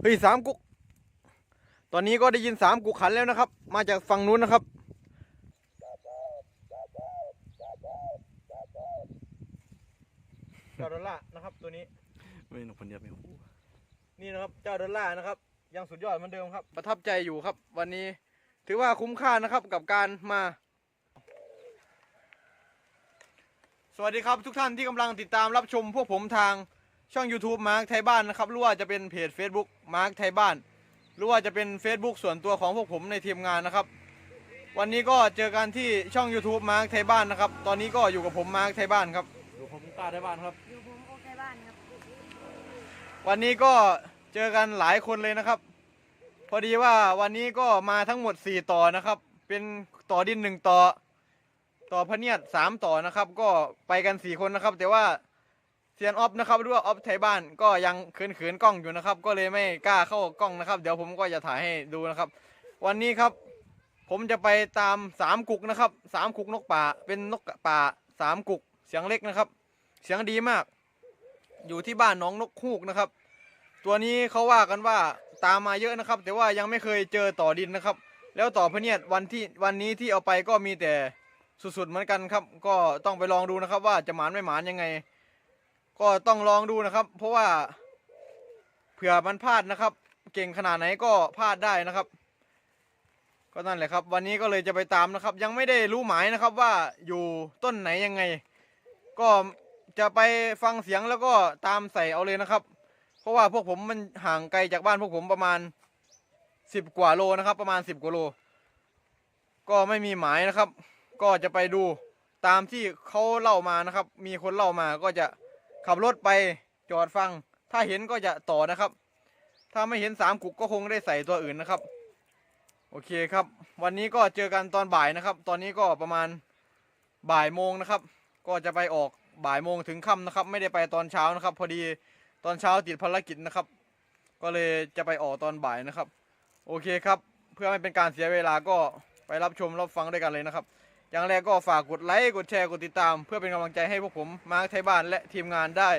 เฮ้ยสามกุก ตอนนี้ก็ได้ยินสามกุกขันแล้วนะครับ มาจากฝั่งนู้นนะครับ เจ้าดอลลาร์นะครับตัวนี้ ไม่หนุกคนเดียวไม่หูนี่นะครับเจ้าดอลลาร์นะครับ ยังสุดยอดเหมือนเดิมครับ ประทับใจอยู่ครับ วันนี้ถือว่าคุ้มค่านะครับกับการมา สวัสดีครับทุกท่านที่กำลังติดตามรับชมพวกผมทาง ช่อง YouTube มาร์คไทยบ้านนะครับหรือว่าจะเป็นเพจ Facebook มาร์คไทยบ้าน หรือว่าจะเป็น Facebook ส่วนตัวของพวกผมในทีมงานนะครับ วันนี้ก็เจอกันที่ช่อง YouTube มาร์คไทยบ้านนะครับ ตอนนี้ก็อยู่กับผมมาร์คไทยบ้านครับดูผมกล้าได้บ้านครับ อยู่ผมโอเคบ้านครับ วันนี้ก็เจอกันหลายคนเลยนะครับ พอดีว่าวันนี้ก็มาทั้งหมด 4 ต่อนะครับ เป็นต่อดินหนึ่งต่อ ต่อพะเนียดสามต่อนะครับ ก็ไปกัน 4 คนนะครับ แต่ว่า เซียนออฟนะครับหรือว่าออฟไทยบ้านก็ยังเขินเขินๆกล้องอยู่นะครับ ก็เลยไม่กล้าเข้ากล้องนะครับ เดี๋ยวผมก็จะถ่ายให้ดูนะครับ วันนี้ครับ ผมจะไปตามสามกุกนะครับสามกุกนกป่าเป็นนกป่าสามกุกเสียงเล็กนะครับ เสียงดีมาก อยู่ที่บ้านน้องนกฮูกนะครับ ตัวนี้เขาว่ากันว่าตามมาเยอะนะครับ แต่ว่ายังไม่เคยเจอต่อดินนะครับ แล้วต่อพเนียดวันที่วันนี้ที่เอาไปก็มีแต่สุดๆเหมือนกันครับ ก็ต้องไปลองดูนะครับ ว่าจะหมานไม่หมานยังไง ก็ต้องลองดูนะครับ เพราะว่าเผื่อมันพลาดนะครับ เก่งขนาดไหนก็พลาดได้นะครับ ก็นั่นแหละครับ วันนี้ก็เลยจะไปตามนะครับ ยังไม่ได้รู้หมายนะครับว่าอยู่ต้นไหนยังไง ก็จะไปฟังเสียงแล้วก็ตามใส่เอาเลยนะครับ เพราะว่าพวกผมมันห่างไกลจากบ้านพวกผมประมาณสิบกว่าโลนะครับ ประมาณสิบกว่าโล ก็ไม่มีหมายนะครับ ก็จะไปดูตามที่เขาเล่ามานะครับ มีคนเล่ามาก็จะ ขับรถไปจอดฟัง ถ้าเห็นก็จะต่อนะครับ ถ้าไม่เห็นสามกุกก็คงได้ใส่ตัวอื่นนะครับ โอเคครับ วันนี้ก็เจอกันตอนบ่ายนะครับ ตอนนี้ก็ประมาณบ่ายโมงนะครับ ก็จะไปออกบ่ายโมงถึงค่ำนะครับ ไม่ได้ไปตอนเช้านะครับ พอดีตอนเช้าติดภารกิจนะครับ ก็เลยจะไปออกตอนบ่ายนะครับ โอเคครับ เพื่อไม่เป็นการเสียเวลาก็ไปรับชมรับฟังด้วยกันเลยนะครับ อย่างแรกก็ฝากกดไลค์กดแชร์กดติดตาม เพื่อเป็นกำลังใจให้พวกผมมาร์คไทยบ้านและทีมงานได้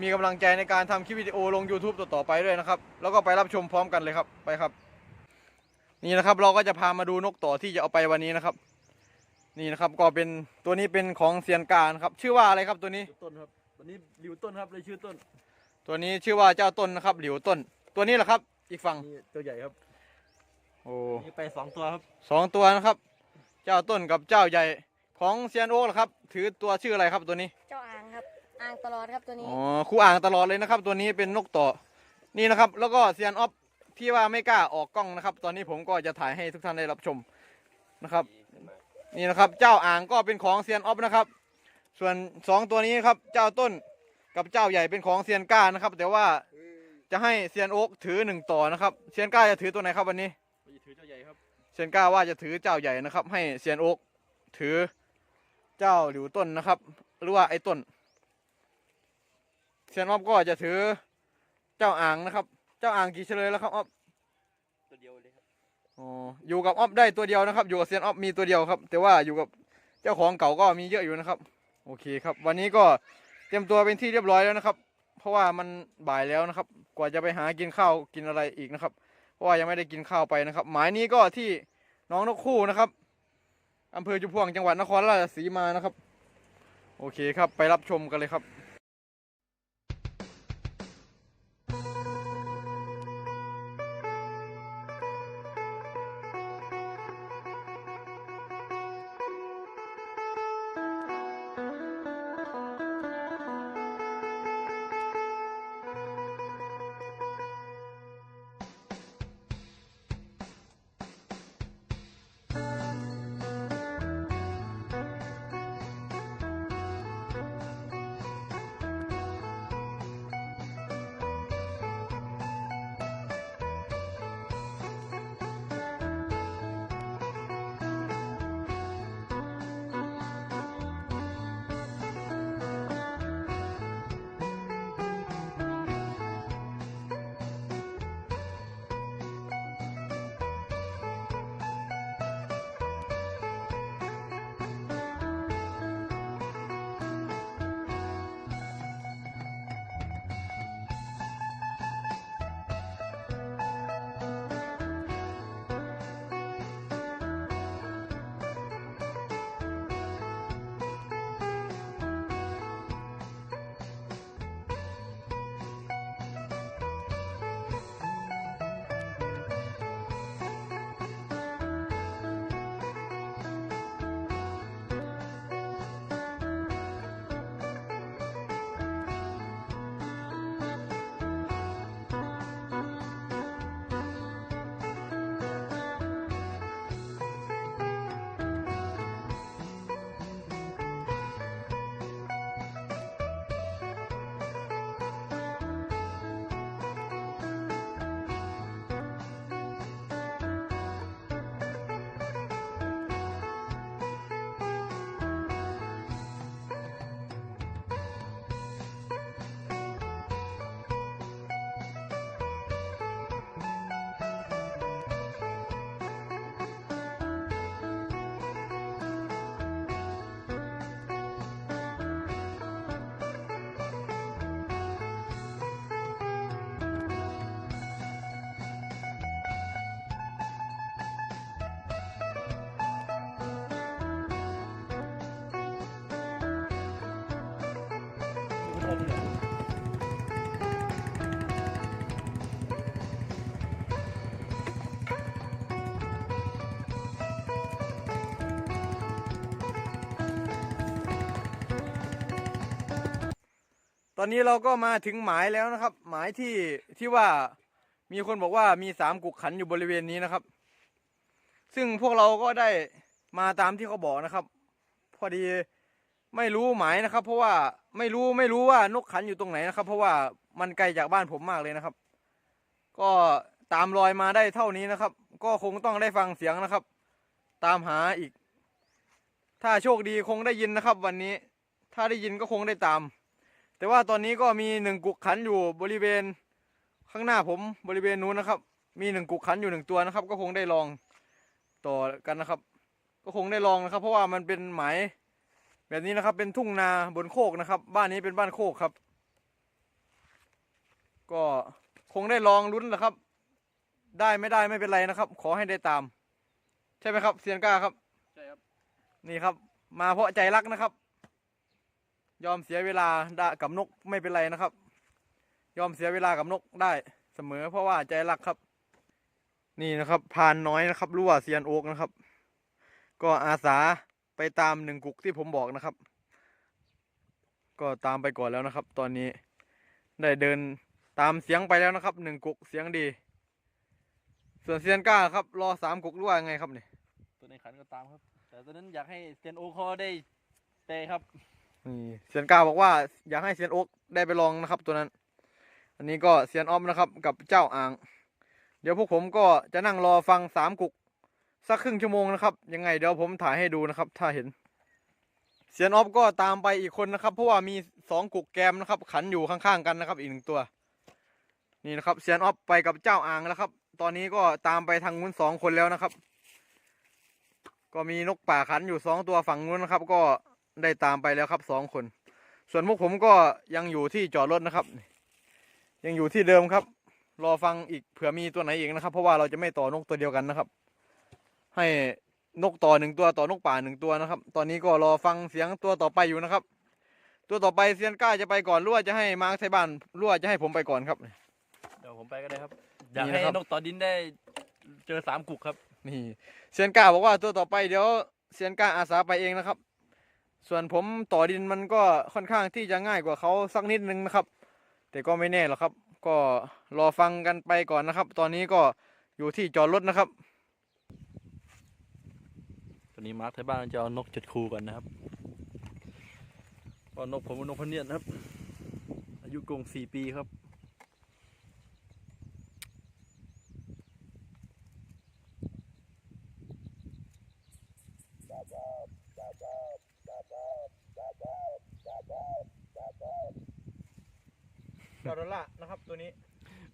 มีกำลังใจในการทำคลิปวิดีโอลง YouTube ต่อๆไปด้วยนะครับ แล้วก็ไปรับชมพร้อมกันเลยครับไปครับ นี่นะครับเราก็จะพามาดูนกต่อที่จะเอาไปวันนี้นะครับ นี่นะครับก็เป็นตัวนี้เป็นของเซียนกานะครับ ชื่อว่าอะไรครับตัวนี้ ต้นครับวันนี้ริวต้นครับเลยชื่อต้นตัวนี้ชื่อว่าเจ้าต้นนะครับ หลิวต้น ตัวนี้แหละครับ อีกฝั่งนี่ตัวใหญ่ครับโอ้นี่ไปสองตัวครับสองตัวนะครับ เจ้าต้นกับเจ้าใหญ่ของเซียนโอ๊กนะครับ ถือตัวชื่ออะไรครับตัวนี้ เจ้าอ่างครับ อ่างตลอดครับตัวนี้ อ๋อคู่อ่างตลอดเลยนะครับ ตัวนี้เป็นนกต่อ นี่นะครับ แล้วก็เซียนออฟที่ว่าไม่กล้าออกกล้องนะครับ ตอนนี้ผมก็จะถ่ายให้ทุกท่านได้รับชมนะครับ นี่นะครับ เจ้าอ่างก็เป็นของเซียนออฟนะครับ ส่วนสองตัวนี้ครับ เจ้าต้นกับเจ้าใหญ่เป็นของเซียนก้านะครับ แต่ว่าจะให้เซียนโอ๊กถือหนึ่งต่อนะครับ เซียนก้าจะถือตัวไหนครับวันนี้ไปถือเจ้าใหญ่ครับ เซียนก้าว่าจะถือเจ้าใหญ่นะครับ ให้เซียนโอ๊กถือเจ้าหลิวต้นนะครับ หรือว่าไอ้ต้นเซียนออฟก็จะถือเจ้าอ่างนะครับ เจ้าอ่างกี่เฉลยแล้วครับออฟตัวเดียวเลยครับอ๋ออยู่กับออฟได้ตัวเดียวนะครับ อยู่กับเซียนออฟมีตัวเดียวครับ แต่ว่าอยู่กับเจ้าของเก่าก็มีเยอะอยู่นะครับ โอเคครับ วันนี้ก็เตรียมตัวเป็นที่เรียบร้อยแล้วนะครับ เพราะว่ามันบ่ายแล้วนะครับ กว่าจะไปหากินข้าวกินอะไรอีกนะครับ เพราะว่ายังไม่ได้กินข้าวไปนะครับ หมายนี้ก็ที่น้องนกคู่นะครับอำเภอจุพวงจังหวัดนครราชสีมานะครับ โอเคครับ ไปรับชมกันเลยครับ ตอนนี้เราก็มาถึงหมายแล้วนะครับ หมายที่ที่ว่ามีคนบอกว่ามีสามกุกขันอยู่บริเวณนี้นะครับ ซึ่งพวกเราก็ได้มาตามที่เขาบอกนะครับ พอดี ไม่รู้หมายนะครับ เพราะว่าไม่รู้ไม่รู้ว่านกขันอยู่ตรงไหนนะครับ เพราะว่ามันไกลจากบ้านผมมากเลยนะครับ ก็ตามรอยมาได้เท่านี้นะครับ ก็คงต้องได้ฟังเสียงนะครับ ตามหาอีก ถ้าโชคดีคงได้ยินนะครับ วันนี้ ถ้าได้ยินก็คงได้ตาม แต่ว่าตอนนี้ก็มีหนึ่งกุกขันอยู่บริเวณ ข้างหน้าผมบริเวณนู้นนะครับ มีหนึ่งกุกขันอยู่หนึ่งตัวนะครับ ก็คงได้ลองต่อกันนะครับ ก็คงได้ลองนะครับ เพราะว่ามันเป็นหมาย แบบนี้นะครับเป็นทุ่งนาบนโคกนะครับ บ้านนี้เป็นบ้านโคกครับ ก็คงได้ลองลุ้นแหละครับ ได้ไม่ได้ไม่เป็นไรนะครับ ขอให้ได้ตาม ใช่ไหมครับเซียนก้าครับ ใช่ครับ นี่ครับ มาเพราะใจรักนะครับ ยอมเสียเวลาได้กับนกไม่เป็นไรนะครับ ยอมเสียเวลากับนกได้เสมอ เพราะว่าใจรักครับ นี่นะครับพรานน้อยนะครับรู้ว่าเซียนโอ๊กนะครับ ก็อาสา ไปตามหนึ่งกุกที่ผมบอกนะครับ ก็ตามไปก่อนแล้วนะครับ ตอนนี้ได้เดินตามเสียงไปแล้วนะครับหนึ่งกุกเสียงดี ส่วนเซียนก้าครับ รอสามกุกหรือว่าไงครับเนี่ยตัวในขันก็ตามครับ แต่ตอนนั้นอยากให้เซยนโอคอได้เตะครับนี่เซียนก้าบอกว่าอยากให้เซียนโอ๊กได้ไปลองนะครับ ตัวนั้น อันนี้ก็เซียนออมนะครับ กับเจ้าอ่าง เดี๋ยวพวกผมก็จะนั่งรอฟังสามกุก สักครึ่งชั่วโมงนะครับ ยังไงเดี๋ยวผมถ่ายให้ดูนะครับ ถ้าเห็นเซียนออฟก็ตามไปอีกคนนะครับ เพราะว่ามีสองกุกแกมนะครับ ขันอยู่ข้างๆกันนะครับ อีกหนึ่งตัว นี่นะครับเซียนออฟไปกับเจ้าอ่างแล้วครับ ตอนนี้ก็ตามไปทางนู้นสองคนแล้วนะครับ ก็มีนกป่าขันอยู่สองตัวฝั่งนู้นนะครับ ก็ได้ตามไปแล้วครับสองคน ส่วนพวกผมก็ยังอยู่ที่จอดรถนะครับ ยังอยู่ที่เดิมครับ รอฟังอีกเผื่อมีตัวไหนอีกนะครับ เพราะว่าเราจะไม่ต่อนกตัวเดียวกันนะครับ ให้นกต่อหนึ่งตัวต่อนกป่าหนึ่งตัวนะครับ ตอนนี้ก็รอฟังเสียงตัวต่อไปอยู่นะครับ ตัวต่อไปเซียนก้าจะไปก่อนหรือว่าจะให้มาร์คไทยบ้านหรือว่าจะให้ผมไปก่อนครับ เดี๋ยวผมไปก็ได้ครับ อยากนี่ให้นะครับ นกต่อดินได้เจอสามกุกครับ นี่เซียนก้าบอกว่าตัวต่อไปเดี๋ยวเซียนก้าอาสาไปเองนะครับ ส่วนผมต่อดินมันก็ค่อนข้างที่จะง่ายกว่าเขาสักนิดนึงนะครับ แต่ก็ไม่แน่หรอกครับ ก็รอฟังกันไปก่อนนะครับ ตอนนี้ก็อยู่ที่จอดรถนะครับ ตอนนี้มาร์คไทยบ้านจะเอานกจุดคูกันนะครับก็นกผมเป็นนกพะเนียดนะครับ อายุกงสี่ปีครับ เจ้าดอลล่านะครับตัวนี้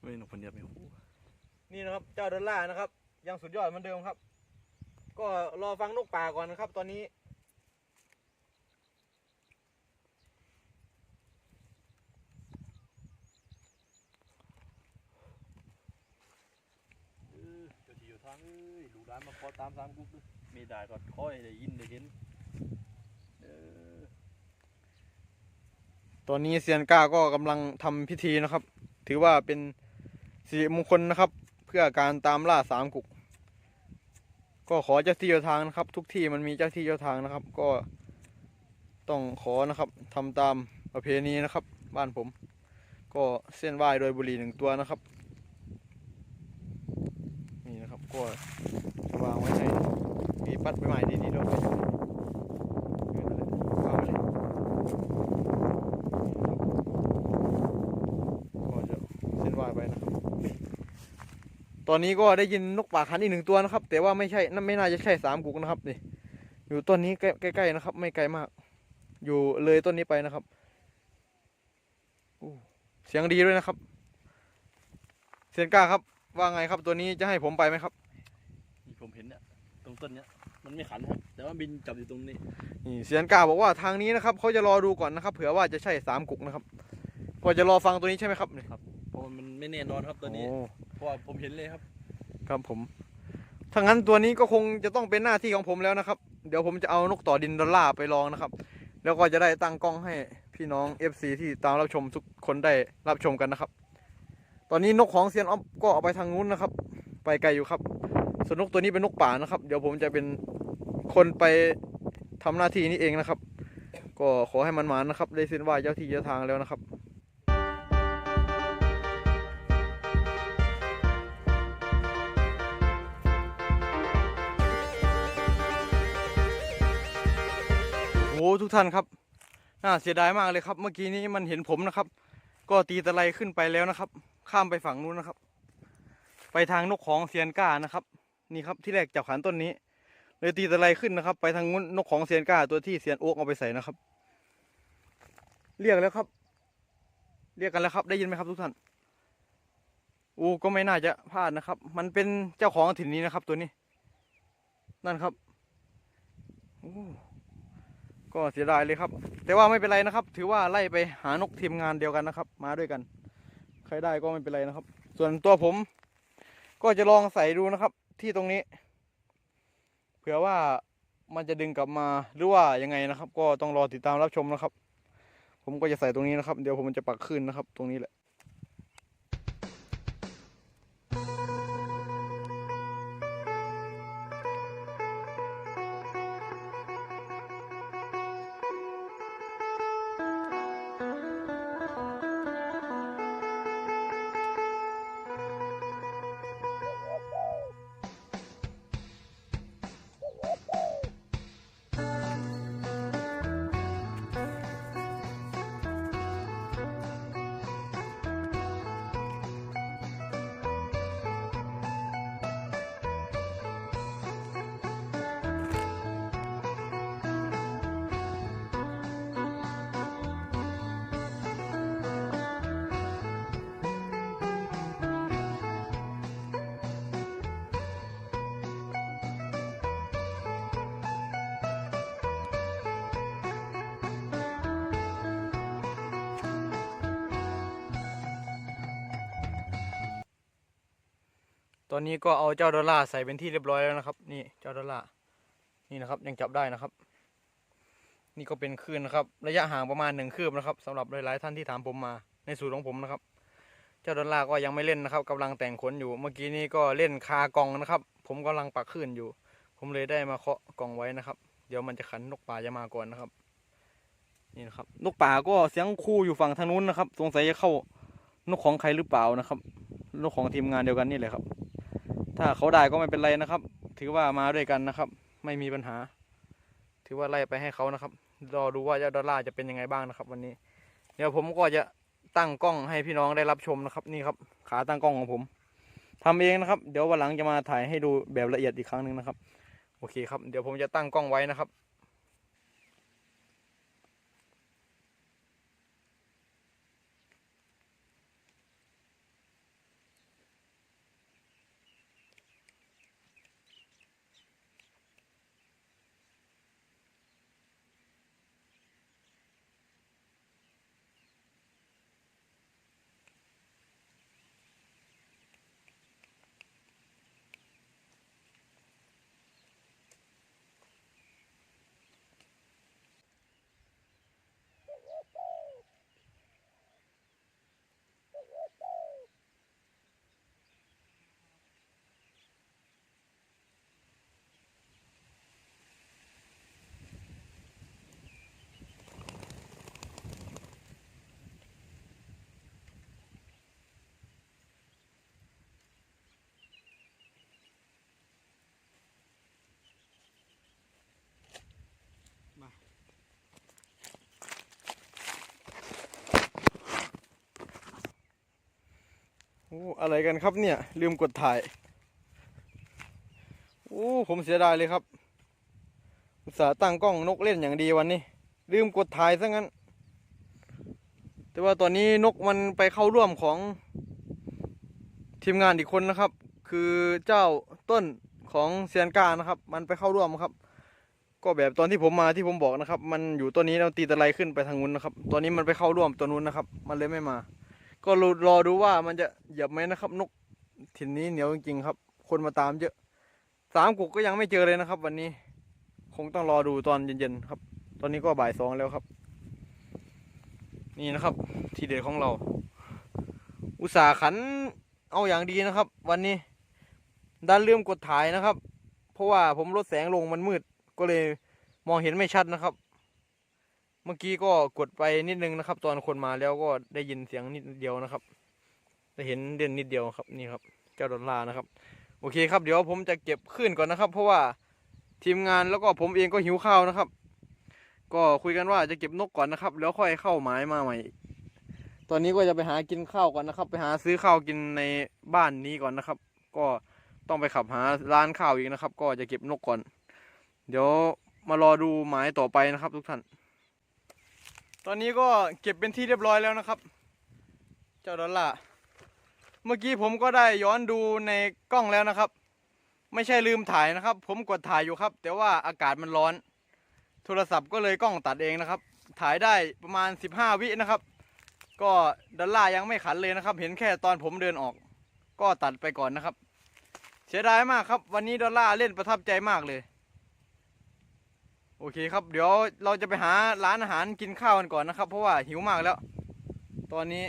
ไม่นกพะเนียดไม่หูนี่นะครับเจ้าดอลล่านะครับ ยังสุดยอดเหมือนเดิมครับ ก็รอฟังนกป่าก่อนนะครับ ตอนนี้ เออเจ้าที่อยู่ทางเอ้ยลูกหลานมาขอตามสามกุ๊กด้วยไม่ได้ก็ค่อยได้ยินได้เห็นเออตอนนี้เซียนก้าก็กำลังทำพิธีนะครับ ถือว่าเป็นสิริมงคลนะครับ เพื่อการตามล่าสามกุก ก็ขอเจ้าที่เจ้าทางนะครับ ทุกที่มันมีเจ้าที่เจ้าทางนะครับ ก็ต้องขอนะครับทำตามประเพณีนะครับ บ้านผม ก็เส้นไหว้โดยบุหรี่หนึ่งตัวนะครับนี่นะครับก็วางไว้ในมีปัดใบไม้ดีๆด้วยวางไว้เลย ก็จะเส้นไหวไปนะครับ ตอนนี้ก็ได้ยินนกป่าขันอีกหนึ่งตัวนะครับ แต่ว่าไม่ใช่นั่นไม่น่าจะใช่สามกุกนะครับนี่อยู่ต้นนี้ใกล้ใกล้ๆนะครับ ไม่ไกลมาก อยู่เลยต้นนี้ไปนะครับอู้เสียงดีด้วยนะครับเซียนก้าครับ ว่าไงครับ ตัวนี้จะให้ผมไปไหมครับนี่ผมเห็นเนี่ยตรงต้นเนี้ยมันไม่ขันครับ แต่ว่าบินจับอยู่ตรงนี้นี่เซียนก้าบอกว่าทางนี้นะครับเขาจะรอดูก่อนนะครับ เผื่อว่าจะใช่สามกุกนะครับก็จะรอฟังตัวนี้ใช่ไหมครับนี่เพราะว่า มันไม่แน่นอนครับตัวนี้โอ้เพราะว่าผมเห็นเลยครับ ครับผม ถ้างั้นตัวนี้ก็คงจะต้องเป็นหน้าที่ของผมแล้วนะครับ เดี๋ยวผมจะเอานกต่อดินดอลลาร์ไปลองนะครับ แล้วก็จะได้ตั้งกล้องให้พี่น้อง FC ที่ตามรับชมทุกคนได้รับชมกันนะครับ ตอนนี้นกของเซียนออฟก็เอาไปทางนู้นนะครับ ไปไกลอยู่ครับ ส่วนนกตัวนี้เป็นนกป่านะครับ เดี๋ยวผมจะเป็นคนไปทำหน้าที่นี้เองนะครับ ก็ขอให้มันหมานนะครับ ได้เส้นไหวเจ้าที่เจ้าทางแล้วนะครับ ทุกท่านครับ น่าเสียดายมากเลยครับ เมื่อกี้นี้มันเห็นผมนะครับ ก็ตีตะไลขึ้นไปแล้วนะครับ ข้ามไปฝั่งนู้นนะครับ ไปทางนกของเซียนก้านะครับ นี่ครับที่แรกจับขันต้นนี้ เลยตีตะไลขึ้นนะครับ ไปทางนู้นนกของเซียนก้าตัวที่เซียนโอ๊กเอาไปใส่นะครับ เรียกแล้วครับ เรียกกันแล้วครับ ได้ยินไหมครับทุกท่านอูก็ไม่น่าจะพลาดนะครับ มันเป็นเจ้าของถิ่นนี้นะครับ ตัวนี้ นั่นครับ โอ้ ก็เสียดายเลยครับ แต่ว่าไม่เป็นไรนะครับ ถือว่าไล่ไปหานกทีมงานเดียวกันนะครับ มาด้วยกัน ใครได้ก็ไม่เป็นไรนะครับ ส่วนตัวผม ก็จะลองใส่ดูนะครับ ที่ตรงนี้ เผื่อว่ามันจะดึงกลับมาหรือว่ายังไงนะครับ ก็ต้องรอติดตามรับชมนะครับ ผมก็จะใส่ตรงนี้นะครับ เดี๋ยวผมจะปักขึ้นนะครับ ตรงนี้แหละ ตอนนี้ก็เอาเจ้าดอลลาร์ใส่เป็นที่เรียบร้อยแล้วนะครับ นี่เจ้าดอลลาร์นี่นะครับยังจับได้นะครับ นี่ก็เป็นคลื่นนะครับ ระยะห่างประมาณหนึ่งคืบนะครับสำหรับหลายๆท่านที่ถามผมมา ในสูตรของผมนะครับ เจ้าดอลลาร์ก็ยังไม่เล่นนะครับกำลังแต่งขนอยู่เมื่อกี้นี้ก็เล่นคากองนะครับ ผมกำลังปักคลื่นอยู่ ผมเลยได้มาเคาะกล่องไว้นะครับ เดี๋ยวมันจะขันนกป่าจะมาก่อนนะครับ นี่นะครับ นกป่าก็เสียงคู่อยู่ฝั่งทางนู้นนะครับ สงสัยจะเข้านกของใครหรือเปล่านะครับนกของทีมงานเดียวกันนี่แหละครับ ถ้าเขาได้ก็ไม่เป็นไรนะครับ ถือว่ามาด้วยกันนะครับ ไม่มีปัญหา ถือว่าไล่ไปให้เขานะครับ รอดูว่าเจ้าดอลลาร์จะเป็นยังไงบ้างนะครับ วันนี้ เดี๋ยวผมก็จะตั้งกล้องให้พี่น้องได้รับชมนะครับ นี่ครับ ขาตั้งกล้องของผมทำเองนะครับ เดี๋ยววันหลังจะมาถ่ายให้ดูแบบละเอียดอีกครั้งหนึ่งนะครับ โอเคครับ เดี๋ยวผมจะตั้งกล้องไว้นะครับ โอะไรกันครับเนี่ย ลืมกดถ่าย โอ้ผมเสียดายเลยครับอุตส่าห์ตั้งกล้องนกเล่นอย่างดีวันนี้ ลืมกดถ่ายซะงั้น แต่ว่าตอนนี้นกมันไปเข้าร่วมของทีมงานอีกคนนะครับ คือเจ้าต้นของเซียนกานะครับ มันไปเข้าร่วมครับ ก็แบบตอนที่ผมมาที่ผมบอกนะครับ มันอยู่ตัวนี้แล้วตีตะไลขึ้นไปทางนู้นนะครับ ตอนนี้มันไปเข้าร่วมตัวนู้นนะครับ มันเลยไม่มา ก็รอรอดูว่ามันจะเหยียบไหมนะครับ นกถิ่นนี้เหนียวจริงๆครับ คนมาตามเยอะสามกุกก็ยังไม่เจอเลยนะครับ วันนี้ คงต้องรอดูตอนเย็นๆครับ ตอนนี้ก็บ่ายสองแล้วครับ นี่นะครับ ทีเด็ดของเรา อุตส่าห์ขันเอาอย่างดีนะครับ วันนี้ดันเลืมกดถ่ายนะครับ เพราะว่าผมลดแสงลงมันมืดก็เลยมองเห็นไม่ชัดนะครับ เมื่อกี้ก็กดไปนิดนึงนะครับ ตอนคนมาแล้วก็ได้ยินเสียงนิดเดียวนะครับได้เห็นเด่นนิดเดียวครับนี่ครับเจ้าดอลลาร์นะครับ โอเคครับเดี๋ยวผมจะเก็บขึ้นก่อนนะครับ เพราะว่าทีมงานแล้วก็ผมเองก็หิวข้าวนะครับ ก็คุยกันว่าจะเก็บนกก่อนนะครับ แล้วค่อยเข้าหมายมาใหม่ ตอนนี้ก็จะไปหากินข้าวก่อนนะครับ ไปหาซื้อข้าวกินในบ้านนี้ก่อนนะครับ ก็ต้องไปขับหาร้านข้าวอีกนะครับ ก็จะเก็บนกก่อน เดี๋ยวมารอดูหมายต่อไปนะครับ ทุกท่าน ตอนนี้ก็เก็บเป็นที่เรียบร้อยแล้วนะครับ เจ้าดอลล่าเมื่อกี้ผมก็ได้ย้อนดูในกล้องแล้วนะครับ ไม่ใช่ลืมถ่ายนะครับ ผมกดถ่ายอยู่ครับ แต่ว่าอากาศมันร้อน โทรศัพท์ก็เลยกล้องตัดเองนะครับ ถ่ายได้ประมาณ 15 วินะครับ ก็ดอลล่ายังไม่ขันเลยนะครับ เห็นแค่ตอนผมเดินออก ก็ตัดไปก่อนนะครับ เสียดายมากครับ วันนี้ดอลล่าเล่นประทับใจมากเลย โอเคครับ เดี๋ยวเราจะไปหาร้านอาหารกินข้าวกันก่อนนะครับ เพราะว่าหิวมากแล้ว ตอนนี้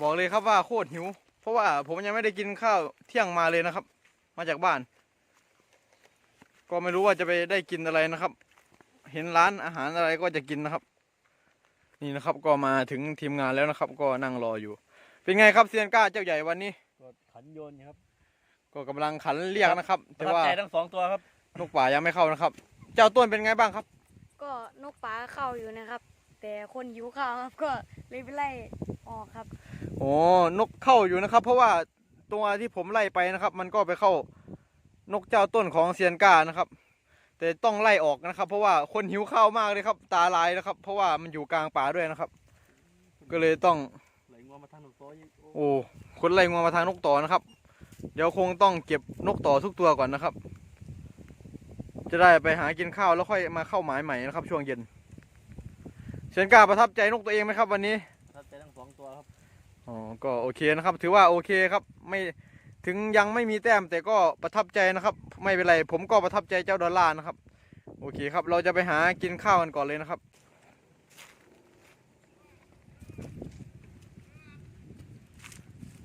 บอกเลยครับว่าโคตรหิว เพราะว่าผมยังไม่ได้กินข้าวเที่ยงมาเลยนะครับ มาจากบ้าน ก็ไม่รู้ว่าจะไปได้กินอะไรนะครับ เห็นร้านอาหารอะไรก็จะกินนะครับ นี่นะครับก็มาถึงทีมงานแล้วนะครับ ก็นั่งรออยู่ เป็นไงครับเซียนก้าเจ้าใหญ่วันนี้ก็ขันโยนครับ ก็กำลังขันเรียกนะครับประแต่ทับว่าใจทั้งสองตัวครับ นกป่ายังไม่เข้านะครับ เจ้าต้นเป็นไงบ้างครับ ก็นกป่าเข้าอยู่นะครับ แต่คนหิวข้าวครับก็เลยไปไล่ออกครับโอ้นกเข้าอยู่นะครับ เพราะว่าตัวที่ผมไล่ไปนะครับ มันก็ไปเข้านกเจ้าต้นของเซียนก้านะครับ แต่ต้องไล่ออกนะครับ เพราะว่าคนหิวข้าวมากเลยครับ ตาลายนะครับ เพราะว่ามันอยู่กลางป่าด้วยนะครับ ก็เลยต้องไหลงวมาทางหนุ่มโซ่ยิ่งโอ้โอ้คนไล่งวงมาทางนกต่อนะครับ เดี๋ยวคงต้องเก็บนกต่อทุกตัวก่อนนะครับ จะได้ไปหากินข้าวแล้วค่อยมาเข้าหมายใหม่นะครับ ช่วงเย็นเซียนก้าประทับใจนกตัวเองไหมครับ วันนี้ประทับใจทั้งสองตัวครับอ๋อก็โอเคนะครับ ถือว่าโอเคครับ ไม่ถึงยังไม่มีแต้มแต่ก็ประทับใจนะครับ ไม่เป็นไรผมก็ประทับใจเจ้าดอลลาร์นะครับ โอเคครับ เราจะไปหากินข้าวกันก่อนเลยนะครับ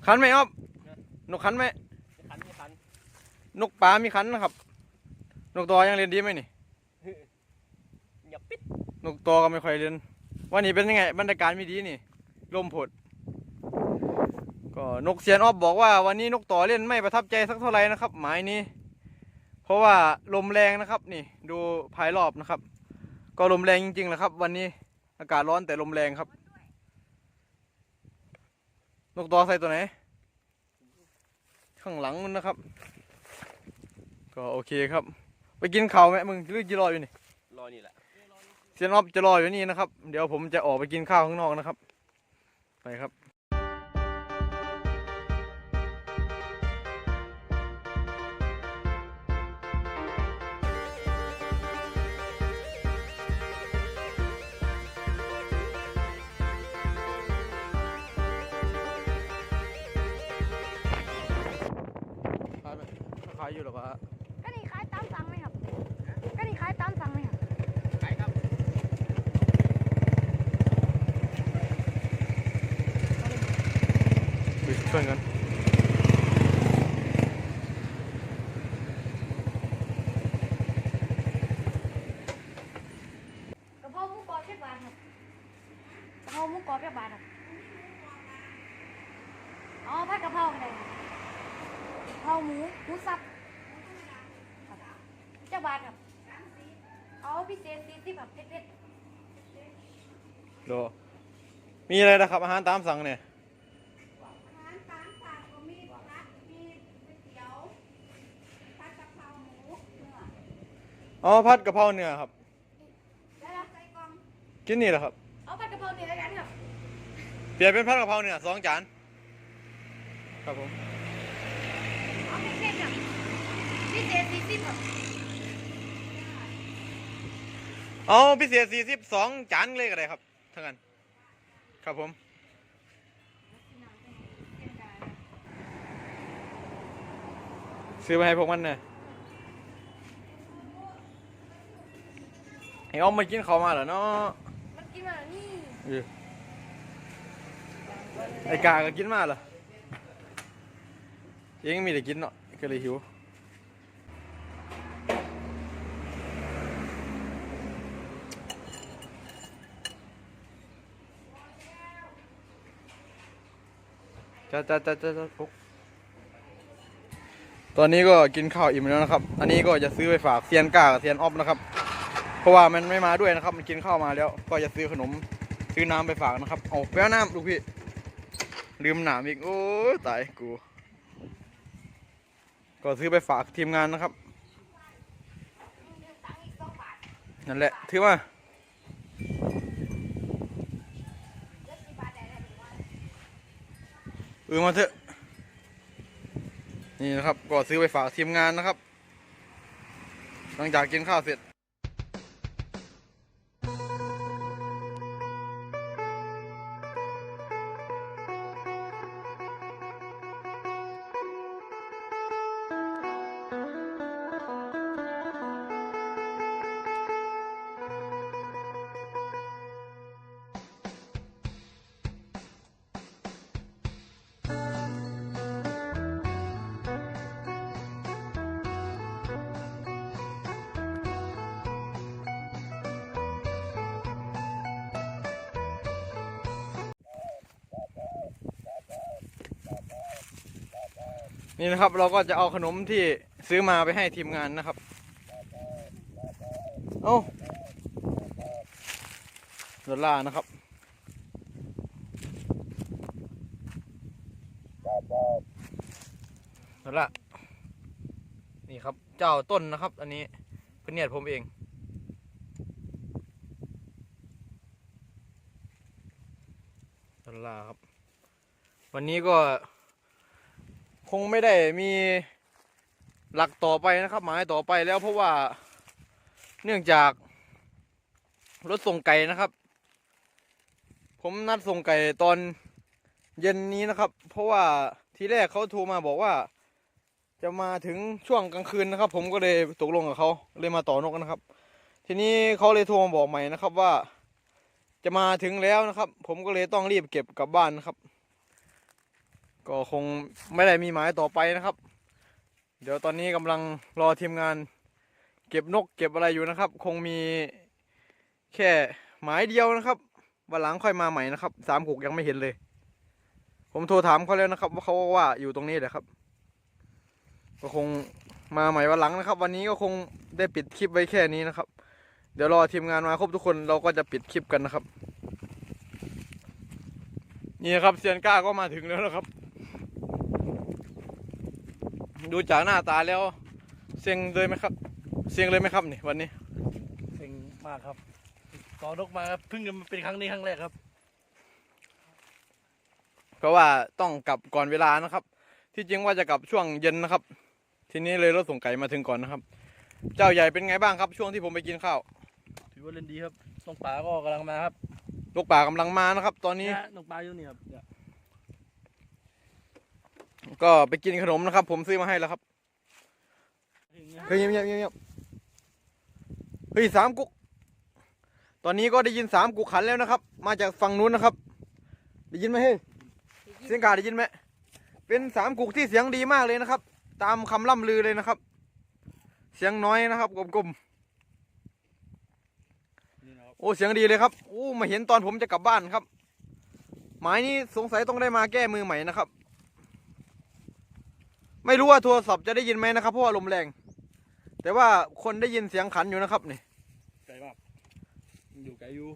ขันไหมอ๊อฟนกขันไหมจะขันจะขันนกป่ามีขันนะครับ นกตอยังเรียนดีไหมนี่อย่าปิดนกตอก็ไม่ค่อยเรียนวันนี้เป็นยังไงบรรยากาศไม่ดีนี่ลมผดก็นกเสียนออฟบอกว่าวันนี้นกต่อเล่นไม่ประทับใจสักเท่าไหร่นะครับ หมายนี้ เพราะว่าลมแรงนะครับ นี่ ดูภายรอบนะครับ ก็ลมแรงจริงๆแหละครับ วันนี้อากาศร้อนแต่ลมแรงครับ นกต่อใส่ตัวไหน ข้างหลังนู่นนะครับ ก็โอเคครับ ไปกินข้าวไหมมึงหรือจะรออยู่นี่รอนี่แหละเซียนออฟจะรออยู่นี่นะครับ เดี๋ยวผมจะออกไปกินข้าวข้างนอกนะครับ ไปครับขายไหมขายอยู่หรอวะ ก็นี่ขายตามสั่งไหมครับ ก็นี่ขายตามสั่งไหมครับ ขายครับ ไปช่วยกันกระเพราหมูกรอบแค่บาทครับกระเพราหมูกรอบแค่บาทครับอ๋อผัดกะเพราก็ได้ครับกะเพราหมูหมูสับครับเจ้าบาทครับเอาพิเศษสี่สิบครับเผ็ดดูมีอะไรนะครับ อาหารตามสั่งเนี่ย ๆอาหารตามสั่งก็มีผัดมีก๋วยเตี๋ยวผัดกะเพราหมูเนื้อ อ๋อผัดกะเพราเนื้อครับแล้วเราใส่กล่อง กินนี่แหละครับ เอาผัดกะเพราเนื้อแล้วกันครับ เปลี่ยนเป็นผัดกะเพราเนื้อสองจาน ครับผม เอาเผ็ดๆครับพิเศษสี่สิบครับเอาพิเศษสี่สิบสองจานเลยก็ได้ครับทั้งนั้นครับผม ซื้อมาให้พวกมันเนี่ย ไอ้อ้อมมากินเขาวมาเหรอเนาะมันกินมาแล้วนี่เออไอ้กาก็กินมาเหรอเองมีแต่กินเนาะก็เลยหิวจ้าจ้าจ้าจ้าจ้าปุ๊กตอนนี้ก็กินข้าวอิ่มแล้วนะครับ อันนี้ก็จะซื้อไปฝากเซียนก้ากับเซียนออฟนะครับ เพราะว่ามันไม่มาด้วยนะครับ มันกินข้าวมาแล้ว ก็จะซื้อขนมซื้อน้ำไปฝากนะครับเอาแป้วน้ำลูกพี่ ลืมหนามอีก โอ้ตายกู ก็ซื้อไปฝากทีมงานนะครับ นั่นแหละถือว่าเออมาเถอะ นี่นะครับ ก็ซื้อไปฝากทีมงานนะครับ หลังจากกินข้าวเสร็จ นี่นะครับเราก็จะเอาขนมที่ซื้อมาไปให้ทีมงานนะครับ เอาดอลลาร์นะครับ ดอลลาร์นี่ครับ เจ้าต้นนะครับ อันนี้เป็นเนียดผมเอง ดอลลาร์ครับ วันนี้ก็ คงไม่ได้มีหลักต่อไปนะครับ หมายต่อไปแล้วเพราะว่าเนื่องจากรถส่งไก่นะครับ ผมนัดส่งไก่ตอนเย็นนี้นะครับ เพราะว่าทีแรกเขาโทรมาบอกว่า จะมาถึงช่วงกลางคืนนะครับ ผมก็เลยตกลงกับเขาเลยมาต่อนกนะครับ ทีนี้เขาเลยโทรมาบอกใหม่นะครับว่า จะมาถึงแล้วนะครับ ผมก็เลยต้องรีบเก็บกลับบ้านนะครับ ก็คงไม่ได้มีหมายต่อไปนะครับ เดี๋ยวตอนนี้กำลังรอทีมงาน เก็บนกเก็บอะไรอยู่นะครับ คงมีแค่หมายเดียวนะครับวันหลังค่อยมาใหม่นะครับสามกุกยังไม่เห็นเลย ผมโทรถามเขาแล้วนะครับ ว่าเขาว่าอยู่ตรงนี้แหละครับ ก็คงมาใหม่วันหลังนะครับ วันนี้ก็คงได้ปิดคลิปไว้แค่นี้นะครับ เดี๋ยวรอทีมงานมาครบทุกคนเราก็จะปิดคลิปกันนะครับ นี่นะครับเซียนก้าก็มาถึงแล้วนะครับ ดูจากหน้าตาแล้ว เสียงเลยไหมครับ เสียงเลยไหมครับนี่วันนี้เซ็งมากครับต่อนกมาครับเพิ่งจะมาเป็นครั้งนี้ครั้งแรกครับ เพราะว่าต้องกลับก่อนเวลานะครับ ที่จริงว่าจะกลับช่วงเย็นนะครับ ทีนี้เลยรถส่งไก่มาถึงก่อนนะครับ เจ้าใหญ่เป็นไงบ้างครับ ช่วงที่ผมไปกินข้าวถือว่าเล่นดีครับน้องปลาก็กำลังมาครับลูกป่ากำลังมานะครับ ตอนนี้เนี่ยน้องปลาอยู่นี่ครับเนี่ย ก็ไปกินขนมนะครับ ผมซื้อมาให้แล้วครับเฮ้ยเงียบเงียบเงียบเงียบเฮ้ยสามกุก ตอนนี้ก็ได้ยินสามกุกขันแล้วนะครับ มาจากฝั่งนู้นนะครับ ได้ยินไหมเฮ้ยเสียงกาได้ยินไหมเป็นสามกุกที่เสียงดีมากเลยนะครับ ตามคำล่ำลือเลยนะครับ เสียงน้อยนะครับกลมๆโอ้เสียงดีเลยครับโอ้มาเห็นตอนผมจะกลับบ้านครับ หมายนี้สงสัยต้องได้มาแก้มือใหม่นะครับ ไม่รู้ว่าโทรศัพท์จะได้ยินไหมนะครับเพราะว่าลมแรง แต่ว่าคนได้ยินเสียงขันอยู่นะครับนี่ไกลมากอยู่ไกลอยู่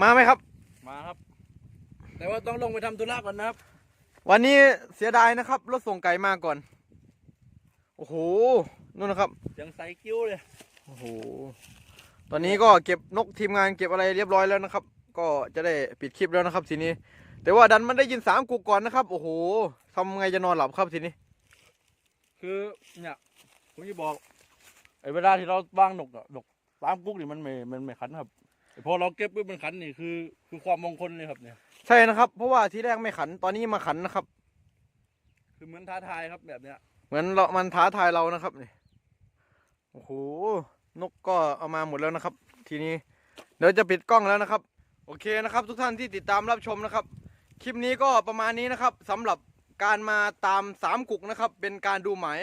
มาไหมครับ มาครับ แต่ว่าต้องลงไปทำธุระก่อนนะครับ วันนี้เสียดายนะครับรถส่งไก่มาก่อน โอ้โหนู่นนะครับ ยังใส่กิ้วเลย โอ้โห ตอนนี้ก็เก็บนกทีมงานเก็บอะไรเรียบร้อยแล้วนะครับ ก็จะได้ปิดคลิปแล้วนะครับทีนี้ แต่ว่าดันมันได้ยินสามกุกก่อนนะครับ โอ้โห ทำไงจะนอนหลับครับทีนี้ คือเนี่ยผมจะบอกไอ้เวลาที่เราวางนกอะนกตามกุ๊กนี่มันไม่มันไม่ขันครับแต่พอเราเก็บปุ๊บมันขันนี่คือ คือความมงคลเลยครับเนี่ย ใช่นะครับ เพราะว่าที่แรกไม่ขันตอนนี้มาขันนะครับ คือเหมือนท้าทายครับแบบเนี้ย เหมือนเรามันท้าทายเรานะครับนี่โอ้โหนกก็เอามาหมดแล้วนะครับ ทีนี้เดี๋ยวจะปิดกล้องแล้วนะครับ โอเคนะครับ ทุกท่านที่ติดตามรับชมนะครับ คลิปนี้ก็ประมาณนี้นะครับสำหรับ การมาตามสามกุกนะครับ เป็นการดูหมาย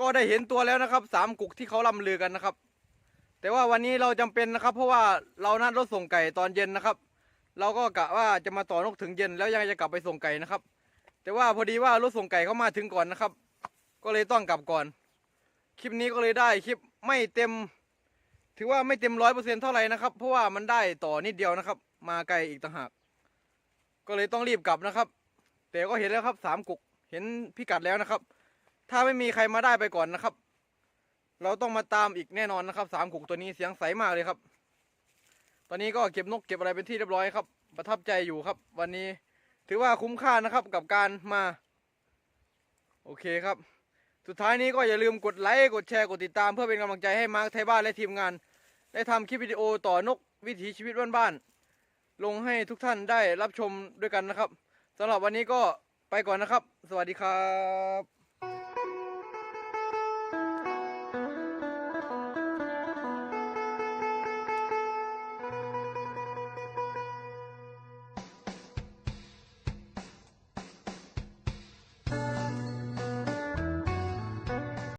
ก็ได้เห็นตัวแล้วนะครับสามกุกที่เขาล่ำลือกันนะครับ แต่ว่าวันนี้เราจำเป็นนะครับ เพราะว่าเรานัดรถส่งไก่ตอนเย็นนะครับ เราก็กะว่าจะมาต่อนกถึงเย็นแล้วยังจะกลับไปส่งไก่นะครับ แต่ว่าพอดีว่ารถส่งไก่เขามาถึงก่อนนะครับ ก็เลยต้องกลับก่อน คลิปนี้ก็เลยได้คลิปไม่เต็ม ถือว่าไม่เต็มร้อยเปอร์เซ็นเท่าไหร่นะครับ เพราะว่ามันได้ต่อนิดเดียวนะครับ มาไกลอีกต่างหาก ก็เลยต้องรีบกลับนะครับ แต่ก็เห็นแล้วครับสามกุกเห็นพิกัดแล้วนะครับ ถ้าไม่มีใครมาได้ไปก่อนนะครับ เราต้องมาตามอีกแน่นอนนะครับสามกุกตัวนี้เสียงใสมากเลยครับ ตอนนี้ก็เก็บนกเก็บอะไรเป็นที่เรียบร้อยครับ ประทับใจอยู่ครับ วันนี้ถือว่าคุ้มค่านะครับกับการมา โอเคครับ สุดท้ายนี้ก็อย่าลืมกดไลค์กดแชร์กดติดตาม เพื่อเป็นกำลังใจให้มาร์คไทยบ้านและทีมงาน ได้ทำคลิปวิดีโอต่อนกวิถีชีวิตบ้านๆลงให้ทุกท่านได้รับชมด้วยกันนะครับ สำหรับวันนี้ก็ไปก่อนนะครับ สวัสดีครับ